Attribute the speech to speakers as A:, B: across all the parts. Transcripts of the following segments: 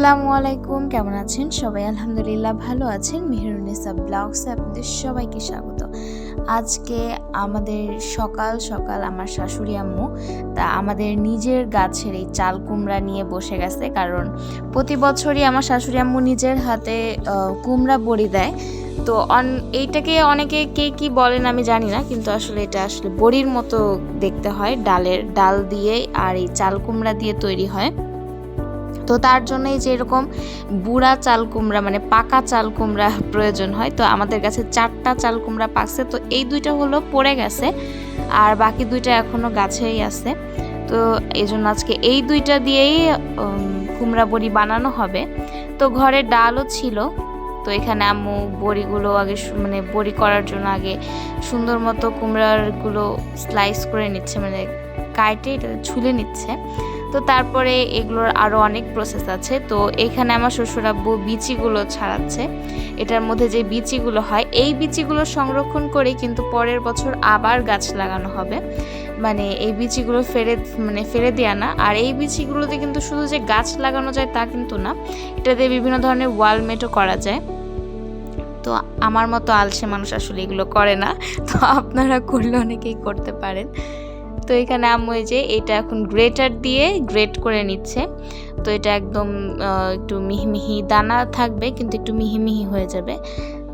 A: আসসালামু আলাইকুম, কেমন আছেন? সবাই আলহামদুলিল্লাহ ভালো আছেন। মেহরুনিসা ব্লগসে আপনাদের সবাইকে স্বাগত। আজকে আমাদের সকাল সকাল আমার শাশুড়ি আম্মু, তা আমাদের নিজের গাছের এই চাল কুমড়া নিয়ে বসে গেছে। কারণ প্রতি বছরই আমার শাশুড়ি আম্মু নিজের হাতে কুমড়া বড়ি দেয়। তো অন, এইটাকে অনেকে কে কি বলেন আমি জানি না, কিন্তু আসলে এটা আসলে বড়ির মতো দেখতে হয়। ডালের, ডাল দিয়ে আর এই চাল কুমড়া দিয়ে তৈরি হয়। তো তার জন্যই যে এরকম বুড়া চাল কুমড়া মানে পাকা চাল কুমড়া প্রয়োজন হয়, তো আমাদের কাছে চারটা চাল কুমড়া পাকছে, তো এই দুইটা হলো পড়ে গেছে, আর বাকি দুইটা এখনও গাছেই আছে। তো এই জন্য আজকে এই দুইটা দিয়েই কুমড়া বড়ি বানানো হবে। তো ঘরে ডালও ছিল, তো এখানে আম্মু বড়িগুলো আগে মানে বড়ি করার জন্য আগে সুন্দর মতো কুমড়ারগুলো স্লাইস করে নিচ্ছে মানে কাটে এটা ছুলে নিচ্ছে। তো তারপরে এগুলোর আরও অনেক প্রসেস আছে। তো এখানে আমার শ্বশুরাব্বু বিচিগুলো ছাড়াচ্ছে। এটার মধ্যে যে বিচিগুলো হয়, এই বিচিগুলো সংরক্ষণ করে কিন্তু পরের বছর আবার গাছ লাগানো হবে। মানে এই বিচিগুলো ফেলে মানে ফেলে দেওয়া না। আর এই বিচিগুলোতে কিন্তু শুধু যে গাছ লাগানো যায় তা কিন্তু না এটা দিয়ে বিভিন্ন ধরনের ওয়ালমেটও করা যায়। তো আমার মতো আলসে মানুষ আসলে এগুলো করে না। তো আপনারা করলে অনেকেই করতে পারেন। তো এখানে আম্মু যে এটা এখন গ্রেটার দিয়ে গ্রেট করে নিচ্ছে। তো এটা একদম একটু মিহি মিহি দানা থাকবে, কিন্তু একটু মিহি মিহি হয়ে যাবে।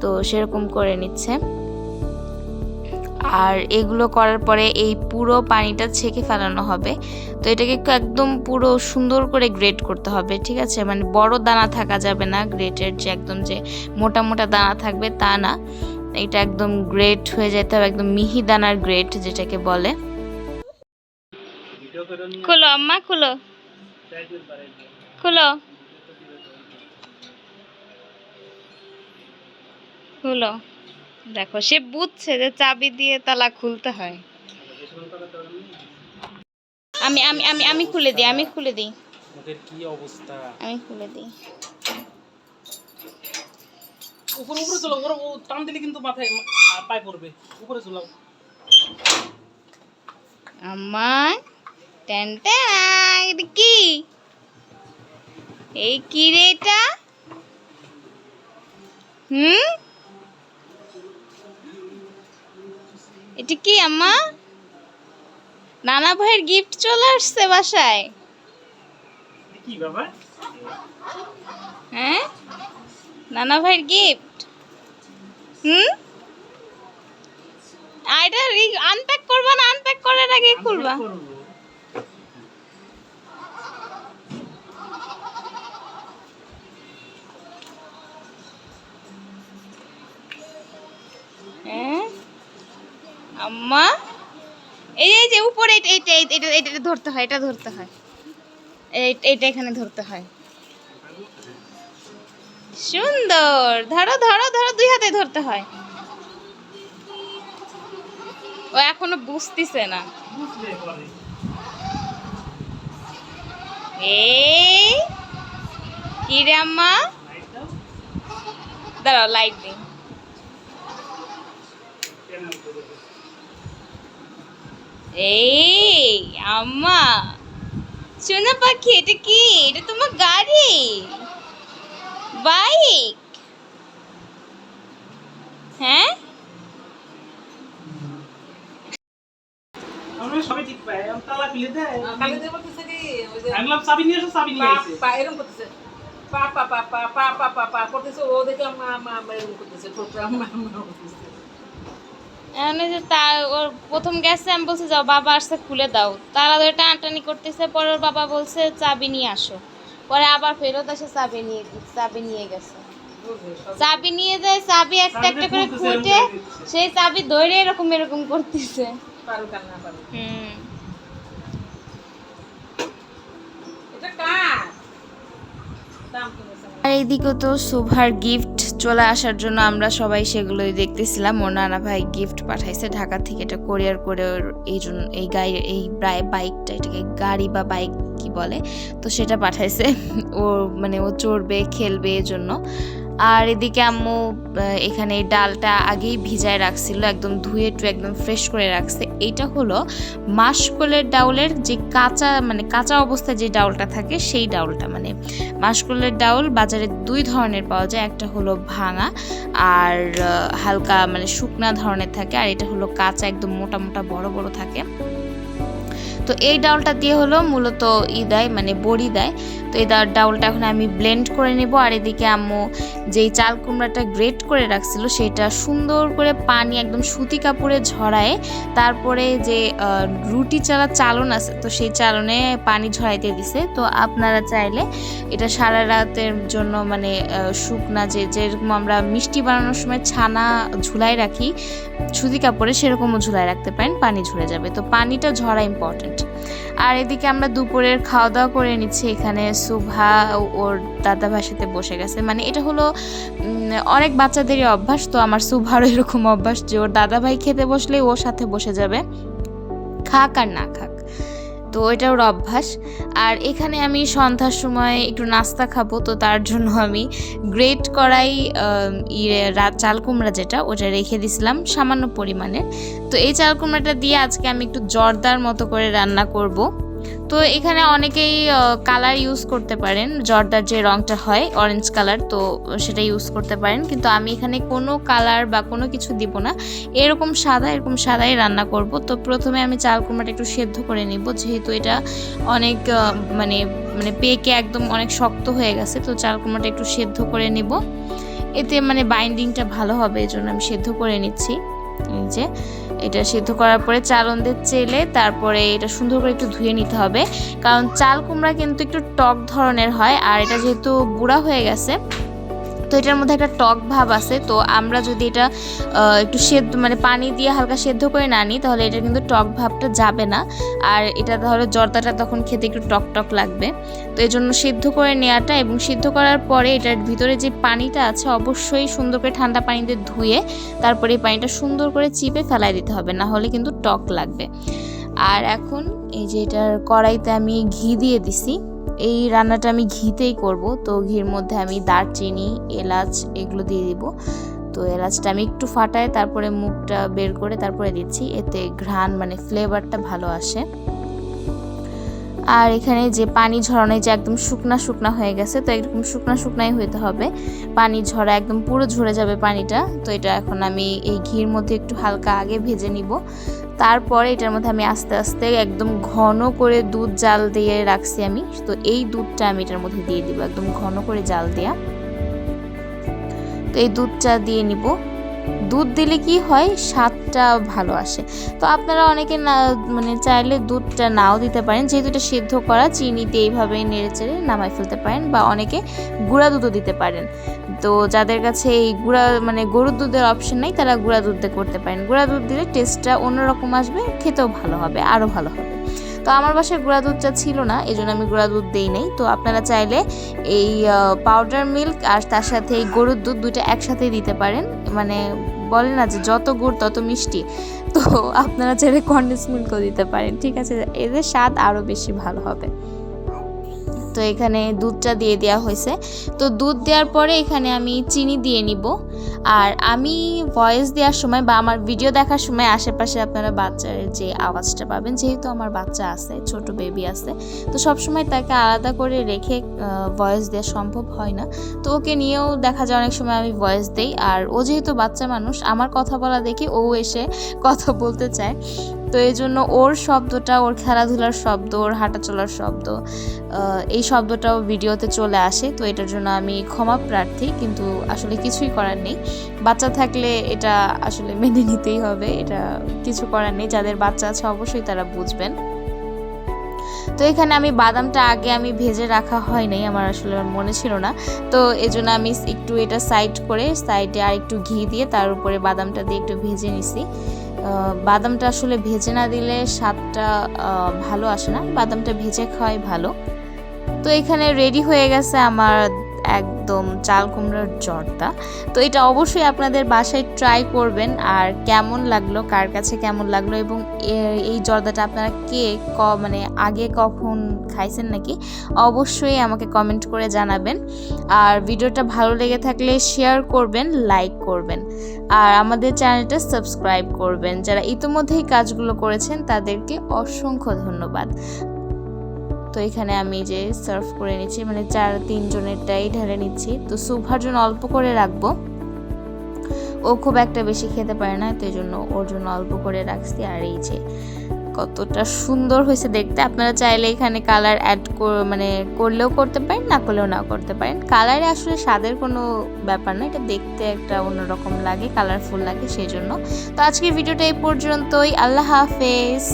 A: তো সেরকম করে নিচ্ছে। আর এগুলো করার পরে এই পুরো পানিটা ছেঁকে ফেলানো হবে। তো এটাকে একদম পুরো সুন্দর করে গ্রেট করতে হবে, ঠিক আছে? মানে বড় দানা থাকা যাবে না গ্রেটের যে একদম যে মোটা মোটা দানা থাকবে তা না। এটা একদম গ্রেট হয়ে যেতে হবে, একদম মিহি দানার গ্রেট যেটাকে বলে। খুলো আম্মা খুলো। খুলো। খুলো। দেখো সে বুঝছে যে চাবি দিয়ে তালা খুলতে হয়। আমি আমি আমি আমি খুলে দিই আমি খুলে দিই।
B: ওদের কি অবস্থা?
A: আমি খুলে দিই।
B: উপরে উপরে চলো উপরে ও টান দিলে কিন্তু মাথায় আ, পায়ে পড়বে। উপরে চলো।
A: আমার টেন এটা কি? এই কি রে এটা? হুম? এটা কি আম্মা? নানা ভাইয়ের গিফট চলে আসছে বাসায়।
B: কি বাবা
A: হ্যাঁ? নানা ভাইয়ের গিফট হুম? এটা আনপ্যাক করবা না? আনপ্যাক করার আগে খুলবা। হ্যাঁ আম্মা? এই এই যে উপরে, এটা এটা এটা এটা এটা ধরতে হয়, এটা ধরতে হয়। এইটা এখানে ধরতে হয়। সুন্দর। ধরো ধরো ধরো, দুই হাতে ধরতে হয়। ও এখনও বুঝতেছে না। এই, কি রে আম্মা? দাঁড়াও লাইট দিই? এই আম্মা সোনা পাখি এটা কি এটা তোমার গাড়ি বাইক হ্যাঁ
B: আমরা
C: করতেছে পা পা পা পা পা পা পা করতেছে ও দেখে মা মা এরকম করতেছে ঠোঁটটা মা মা করতেছে
A: এখানে যে তা ওর প্রথম গেছে আমি বলছি যাও বাবা আসছে খুলে দাও। তারা ধরে টানাটানি করতেছে পরে ওর বাবা বলছে চাবি নিয়ে আসো। পরে আবার ফেরত এসে চাবি নিয়ে চাবি নিয়ে গেছে। চাবি নিয়ে যায় চাবি একটা একটা করে
B: দিচ্ছে।
A: সেই চাবি ধরে এরকম এরকম করতেছে। হুম। আর এইদিকে তো শুভার গিফট চলে আসার জন্য আমরা সবাই সেগুলোই দেখতেছিলাম। ওর নানা ভাই গিফট পাঠাইছে ঢাকা থেকে, এটা কোরিয়ার করে এই জন্য, এই গাড়ি, এই প্রায় বাইকটা এটাকে গাড়ি বা বাইক কি বলে? তো সেটা পাঠাইছে। ও মানে ও চড়বে, খেলবে এজন্য। জন্য আর এদিকে আম্মু এখানে ডালটা আগেই ভিজায় রাখছিল, একদম ধুয়ে টু একদম ফ্রেশ করে রাখছে। এইটা হলো মাসকলের ডাউলের যে কাঁচা মানে কাঁচা অবস্থায় যে ডাউলটা থাকে, সেই ডাউলটা মানে। মাসকলের ডাউল বাজারে দুই ধরনের পাওয়া যায়, একটা হলো ভাঙা আর হালকা মানে শুকনা ধরনের থাকে, আর এটা হলো কাঁচা, একদম মোটা মোটা বড় বড় থাকে। তো এই ডাউলটা দিয়ে হলো মূলত ই দেয় মানে বড়ি দেয়। তো এই ডাউলটা এখন আমি ব্লেন্ড করে নেব। আর এদিকে আম্মু যেই চাল কুমড়াটা গ্রেট করে রাখছিল, সেটা সুন্দর করে পানি একদম সুতি কাপড়ে ঝরায় তারপরে যে রুটি চালা চালন আছে, তো সেই চালনে পানি ঝরাইতে দিছে। তো আপনারা চাইলে এটা সারা রাতের জন্য মানে শুকনা যে, যেরকম আমরা মিষ্টি বানানোর সময় ছানা ঝুলাই রাখি, সুতি কাপড়ে সেরকমও ঝুলাই রাখতে পারেন, পানি ঝরে যাবে। তো পানিটা ঝরা ইম্পর্টেন্ট আর এদিকে আমরা দুপুরের খাওয়া দাওয়া করে নিচ্ছি। এখানে সুভা ওর দাদা ভাইয়ের সাথে বসে গেছে। মানে এটা হলো অনেক বাচ্চাদেরই অভ্যাস। তো আমার সুভারও এরকম অভ্যাস যে ওর দাদা ভাই খেতে বসলে ওর সাথে বসে যাবে। খাক আর না খাক। তো এটা ওর অভ্যাস। আর এখানে আমি সন্ধ্যার সময় একটু নাস্তা খাব, তো তার জন্য আমি গ্রেট করাই ইয়ে চাল কুমড়া যেটা, ওটা রেখে দিছিলাম সামান্য পরিমাণে। তো এই চাল কুমড়াটা দিয়ে আজকে আমি একটু জর্দার মতো করে রান্না করব। তো এখানে অনেকেই কালার ইউজ করতে পারেন। জর্দার যে রঙটা হয় অরেঞ্জ কালার তো সেটা ইউজ করতে পারেন। কিন্তু আমি এখানে কোনো কালার বা কোনো কিছু দিব না। এরকম সাদা, এরকম সাদাই রান্না করব। তো প্রথমে আমি চাল কুমড়াটা একটু সেদ্ধ করে নিব। যেহেতু এটা অনেক মানে মানে পেকে একদম অনেক শক্ত হয়ে গেছে, তো চাল কুমড়াটা একটু সেদ্ধ করে নিব। এতে মানে বাইন্ডিংটা ভালো হবে এই জন্য আমি সেদ্ধ করে নিচ্ছি। এই যে। এটা সেদ্ধ করার পরে চালন দিয়ে চেলে তারপরে এটা সুন্দর করে একটু ধুয়ে নিতে হবে। কারণ চাল কুমড়া কিন্তু একটু টক ধরনের হয়, আর এটা যেহেতু বুড়া হয়ে গেছে তো এটার মধ্যে একটা টক ভাব আছে, তো আমরা যদি এটা একটু সেদ্ধ মানে পানি দিয়ে হালকা সেদ্ধ করে না নিই, তাহলে এটা কিন্তু টক ভাবটা যাবে না। আর এটা তাহলে জর্দাটা তখন খেতে একটু টক টক লাগবে। তো এই জন্য সিদ্ধ করে নেওয়াটা এবং সিদ্ধ করার পরে এটার ভিতরে যে পানিটা আছে, অবশ্যই সুন্দর করে ঠান্ডা পানিতে ধুয়ে তারপরে এই পানিটা সুন্দর করে চিপে ফেলাই দিতে হবে, না হলে কিন্তু টক লাগবে। আর এখন এই যে এটার কড়াইতে আমি ঘি দিয়ে দিছি। এই রান্নাটা আমি ঘিতেই করব। তো ঘির মধ্যে আমি দারচিনি, এলাচ এগুলো দিয়ে দিব। তো এলাচটা আমি একটু ফাটাই তারপরে মুখটা বের করে তারপরে দিচ্ছি। এতে ঘ্রাণ মানে ফ্লেভারটা ভালো আসে। আর এখানে যে পানি ঝরানো যে একদম শুকনা শুকনা হয়ে গেছে, তো একদম শুকনা শুকনাই হইতে হবে। পানি ঝরা একদম পুরো ঝরে যাবে পানিটা। তো এটা এখন আমি এই ঘির মধ্যে একটু হালকা আগে ভেজে নিব। তারপরে এটার মধ্যে আমি আস্তে আস্তে একদম ঘন করে দুধ জাল দিয়ে রাখছি আমি। তো এই দুধটা আমি এটার মধ্যে দিয়ে দিব, একদম ঘন করে জাল দেয়া। তো এই দুধটা দিয়ে নিব। দুধ দিলে কি হয়, স্বাদটা ভালো আসে। তো আপনারা অনেকে না মানে চাইলে দুধটা নাও দিতে পারেন। যেহেতু এটা সিদ্ধ করা, চিনিতে এইভাবে নেড়ে চেড়ে নামাই ফেলতে পারেন বা অনেকে গুঁড়া দুধও দিতে পারেন। তো যাদের কাছে এই গুঁড়া মানে গরুর দুধের অপশন নেই, তারা গুঁড়া দুধ দিয়ে করতে পারেন। গুঁড়া দুধ দিলে টেস্টটা অন্যরকম আসবে, খেতেও ভালো হবে, আরও ভালো হবে। তো আমার বাসায় গুঁড়া দুধটা ছিল না এই জন্য আমি গুঁড়া দুধ দিই নাই। তো আপনারা চাইলে এই পাউডার মিল্ক আর তার সাথে এই গরুর দুধ দুইটা একসাথেই দিতে পারেন। মানে বলে না যে যত গুড় তত মিষ্টি। তো আপনারা চাইলে কন্ডেন্স মিল্কও দিতে পারেন, ঠিক আছে? এদের স্বাদ আরও বেশি ভালো হবে। তো এখানে দুধটা দিয়ে দেওয়া হয়েছে। তো দুধ দেওয়ার পরে এখানে আমি চিনি দিয়ে নিব। আর আমি ভয়েস দেওয়ার সময় বা আমার ভিডিও দেখার সময় আশেপাশে আপনারা বাচ্চার যে আওয়াজটা পাবেন, যেহেতু আমার বাচ্চা আছে, ছোট বেবি আছে, তো সবসময় তাকে আলাদা করে রেখে ভয়েস দেওয়া সম্ভব হয় না। তো ওকে নিয়েও দেখা যায় অনেক সময় আমি ভয়েস দেই। আর ও যেহেতু বাচ্চা মানুষ, আমার কথা বলা দেখে ও এসে কথা বলতে চায়। তো এই জন্য ওর শব্দটা, ওর খেলাধুলার শব্দ, ওর হাঁটা চলার শব্দ এই শব্দটাও ভিডিওতে চলে আসে। তো এটার জন্য আমি ক্ষমা প্রার্থী, কিন্তু আসলে কিছুই করার নেই। বাচ্চা থাকলে এটা আসলে মেনে নিতেই হবে, এটা কিছু করার নেই। যাদের বাচ্চা আছে, অবশ্যই তারা বুঝবেন। তো এখানে আমি বাদামটা আগে আমি ভেজে রাখা হয় নাই, আমার আসলে মনে ছিল না। তো এজন্য আমি একটু এটা সাইড করে সাইডে আর একটু ঘি দিয়ে তার উপরে বাদামটা দিয়ে একটু ভেজে নিছি। বাদামটা আসলে ভেজে না দিলে স্বাদটা ভালো আসে না। বাদামটা ভেজে খাওয়াই ভালো। তো এখানে রেডি হয়ে গেছে আমার একদম চাল কুমড়োর জর্দা। তো এটা অবশ্যই আপনাদের বাসায় ট্রাই করবেন আর কেমন লাগল, কার কাছে কেমন লাগল এবং এই জর্দাটা আপনারা কে ক মানে আগে কখন খাইছেন নাকি, অবশ্যই আমাকে কমেন্ট করে জানাবেন। আর ভিডিওটা ভালো লেগে থাকলে শেয়ার করবেন লাইক করবেন। আর আমাদের চ্যানেলটা সাবস্ক্রাইব করবেন। যারা ইতিমধ্যেই কাজগুলো করেছেন তাদেরকে অসংখ্য ধন্যবাদ। তো এখানে আমি যে সার্ভ করে নিচ্ছি মানে চার তিনজনেরটাই ঢেলে নিচ্ছি। তো সুভার জন্য অল্প করে রাখব। ও খুব একটা বেশি খেতে পারে না, তো এই জন্য ওর জন্য অল্প করে রাখছি। আর এই যে কতটা সুন্দর হয়েছে দেখতে। আপনারা চাইলে এখানে কালার অ্যাড মানে করলেও করতে পারেন, না করলেও না করতে পারেন। কালারে আসলে স্বাদের কোনো ব্যাপার না, এটা দেখতে একটা অন্যরকম লাগে কালারফুল লাগে সেই জন্য তো আজকের ভিডিওটা এই পর্যন্তই। আল্লাহ হাফেজ।